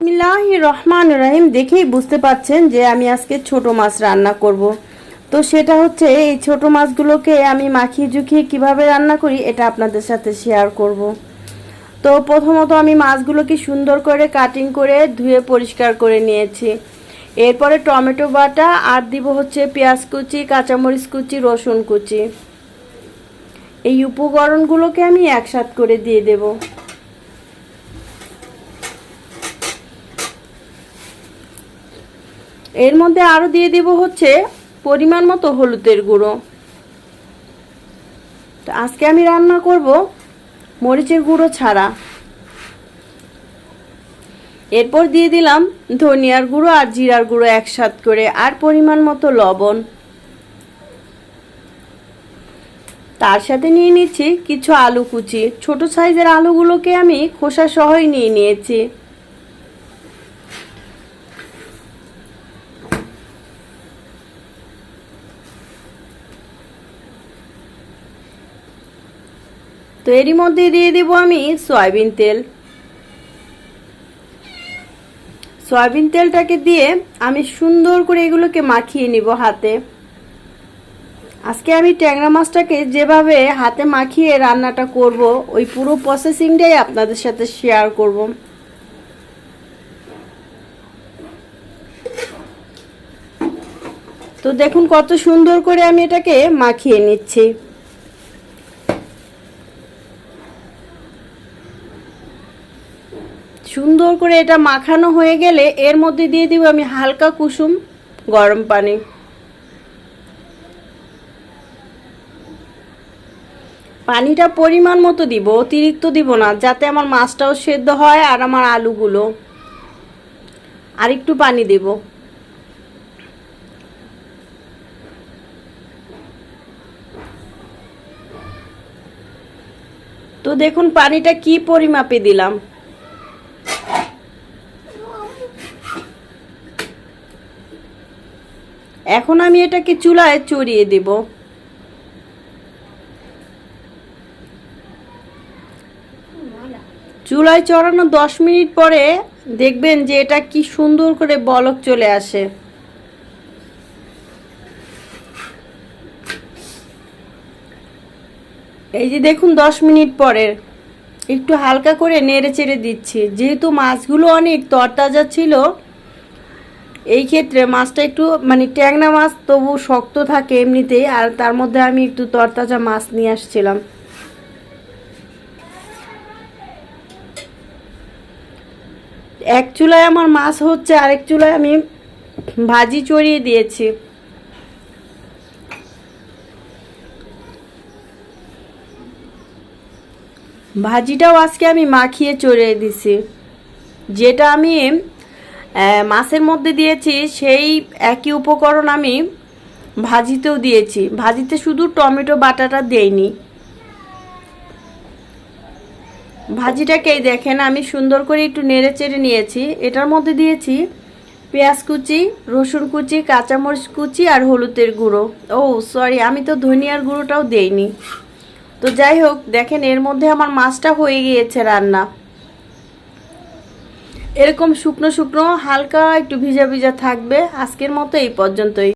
বিসমিল্লাহ রহমান রহিম দেখেই বুঝতে পাচ্ছেন যে আমি আজকে ছোট মাছ রান্না করব। তো সেটা হচ্ছে এই ছোট মাছগুলোকে আমি মাখিয়ে জুখিয়ে কীভাবে রান্না করি এটা আপনাদের সাথে শেয়ার করব। তো প্রথমত আমি মাছগুলোকে সুন্দর করে কাটিং করে ধুয়ে পরিষ্কার করে নিয়েছি এরপরে টমেটো বাটা আর দিব হচ্ছে পেঁয়াজ কুচি, কাঁচামরিচ কুচি, রসুন কুচি এই উপকরণগুলোকে আমি একসাথ করে দিয়ে দেবো এর মধ্যে আরও দিয়ে দিব হচ্ছে পরিমাণ মতো হলুদের গুঁড়ো। তো আজকে আমি রান্না করব মরিচের গুঁড়ো ছাড়া। এরপর দিয়ে দিলাম ধনিয়ার গুঁড়ো আর জিরার গুঁড়ো একসাথ করে আর পরিমাণ মতো লবণ। তার সাথে নিয়ে নিচ্ছি কিছু আলু কুচি। ছোট সাইজের আলুগুলোকে আমি খোসা সহই নিয়ে নিয়েছি। তো এরই মধ্যে দিয়ে দেবো আমি সয়াবিন তেল। সয়াবিন তেলটাকে দিয়ে আমি সুন্দর করে এগুলোকে মাখিয়ে নিব হাতে। আজকে আমি ট্যাংরা মাছটাকে যেভাবে হাতে মাখিয়ে রান্নাটা করব, ওই পুরো প্রসেসিংটাই আপনাদের সাথে শেয়ার করব। তো দেখুন কত সুন্দর করে আমি এটাকে মাখিয়ে নিচ্ছি। সুন্দর করে এটা মাখানো হয়ে গেলে এর মধ্যে দিয়ে দিব আমি হালকা কুসুম গরম পানি। পানিটা পরিমাণ মতো দিব, অতিরিক্ত দিব না, যাতে আমার মাছটাও সেদ্ধ হয় আর আমার আলুগুলো। আর একটু পানি দেব। তো দেখুন পানিটা কি পরিমাপে দিলাম। এখন আমি এটাকে চুলায় চড়িয়ে দেব। চুলায় চড়ানো দশ মিনিট পরে দেখবেন যে এটা কি সুন্দর করে বলক চলে আসে। এই যে দেখুন দশ মিনিট পরে একটু হালকা করে নেড়ে চেড়ে দিচ্ছি। যেহেতু মাছগুলো অনেক তরতাজা ছিল এই ক্ষেত্রে মাছটা একটু মানে ট্যাংরা মাছ তবু শক্ত থাকে এমনিতেই, আর তার মধ্যে আমি একটু তরতাজা মাছ নিয়ে আসছিলাম। এক চুলায় আমার মাছ হচ্ছে, আরেক চুলায় আমি ভাজি চড়িয়ে দিয়েছি। ভাজিটাও আজকে আমি মাখিয়ে চড়িয়ে দিছি। যেটা আমি মাছের মধ্যে দিয়েছি, সেই একই উপকরণ আমি ভাজিতেও দিয়েছি। ভাজিতে শুধু টমেটো বাটাটা দেইনি। ভাজিটাকেই দেখেন, আমি সুন্দর করে একটু নেড়ে চেড়ে নিয়েছি। এটার মধ্যে দিয়েছি পেঁয়াজ কুচি, রসুন কুচি, কাঁচামরিচ কুচি আর হলুদের গুঁড়ো। ও, সরি, আমি তো ধনিয়ার গুঁড়োটাও দেইনি। তো যাই হোক, দেখেন, এর মধ্যে আমার মাছটা হয়ে গিয়েছে রান্না। এরকম শুকনো শুকনো হালকা একটু ভিজা ভিজা থাকবে। আজকের মতো এই পর্যন্তই।